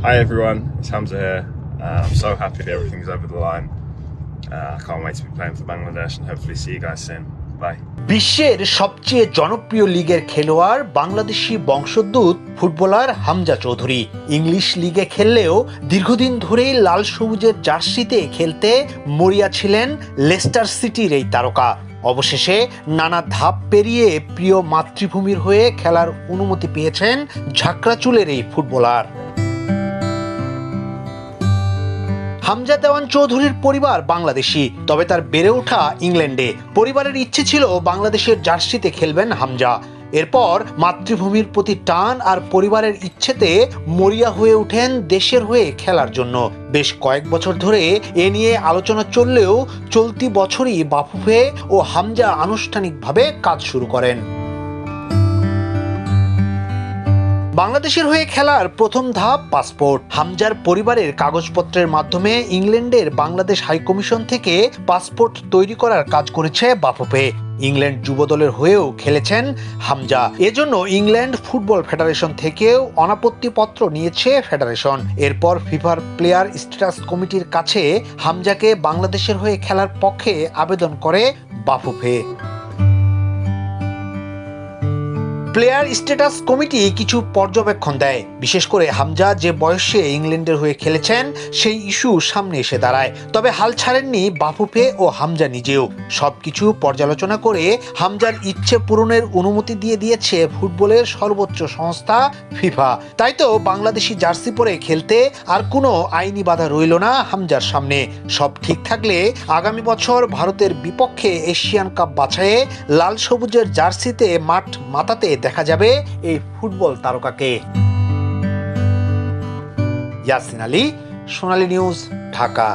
Hi everyone, it's Hamza here. Uh, I'm so happy that everything's over the line. Uh, I can't wait to be playing for Bangladesh and hopefully see you guys soon. বিশ্বের সবচেয়ে জনপ্রিয় লিগের খেলোয়াড় বাংলাদেশি বংশোদ্ভূত footballer Hamza Chowdhury English লিগে খেললেও দীর্ঘদিন ধরেই লাল সবুজের জার্সিতে খেলতে মরিয়া ছিলেন লেস্টার সিটির এই তারকা অবশেষে নানা ধাপ পেরিয়ে প্রিয় মাতৃভূমির হয়ে খেলার অনুমতি পেয়েছেন ঝাঁকড়াচুলের এই ফুটবলার হামজা দেওয়ান চৌধুরীর পরিবার বাংলাদেশি, তবে তার বেড়ে ওঠা ইংল্যান্ডে। পরিবারের ইচ্ছে ছিল বাংলাদেশের জার্সিতে খেলবেন হামজা। এরপর মাতৃভূমির প্রতি টান আর পরিবারের ইচ্ছেতে মরিয়া হয়ে ওঠেন দেশের হয়ে খেলার জন্য। বেশ কয়েক বছর ধরে এ নিয়ে আলোচনা চললেও চলতি বছরই বাফুফে ও হামজা আনুষ্ঠানিকভাবে কাজ শুরু করেন। বাংলাদেশের হয়ে খেলার প্রথম ধাপ পাসপোর্ট। হামজার পরিবারের কাগজপত্রের মাধ্যমে ইংল্যান্ডের বাংলাদেশ হাইকমিশন থেকে পাসপোর্ট তৈরি করার কাজ করেছে বাফুফে। ইংল্যান্ড যুবদলের হয়েও খেলেছেন হামজা। এজন্য ইংল্যান্ড ফুটবল ফেডারেশন থেকেও অনাপত্তিপত্র নিয়েছে ফেডারেশন। এরপর ফিফার প্লেয়ার স্ট্যাটাস কমিটির কাছে হামজাকে বাংলাদেশের হয়ে খেলার পক্ষে আবেদন করে বাফুফে। প্লেয়ার স্ট্যাটাস কমিটি কিছু পর্যবেক্ষণ দেয়। বিশেষ করে হামজা যে বয়সে ইংল্যান্ডের হয়ে খেলেছেন, সেই ইস্যু সামনে এসে দাঁড়ায়। তবে হাল ছাড়েননি বাফুফে ও হামজা নিজেও। সবকিছু পর্যালোচনা করে হামজার ইচ্ছে পূরণের অনুমতি দিয়ে দিয়েছে ফুটবলের সর্বোচ্চ সংস্থা ফিফা। তাই তো বাংলাদেশি জার্সি পরে খেলতে আর কোনো আইনি বাধা রইল না হামজার সামনে। সব ঠিক থাকলে আগামী বছর ভারতের বিপক্ষে এশিয়ান কাপ বাছাইয়ে লাল সবুজের জার্সিতে মাঠ মাতাতে দেখা যাবে এই ফুটবল তারকাকে। ইয়াসিন আলী সোনালী নিউজ ঢাকা।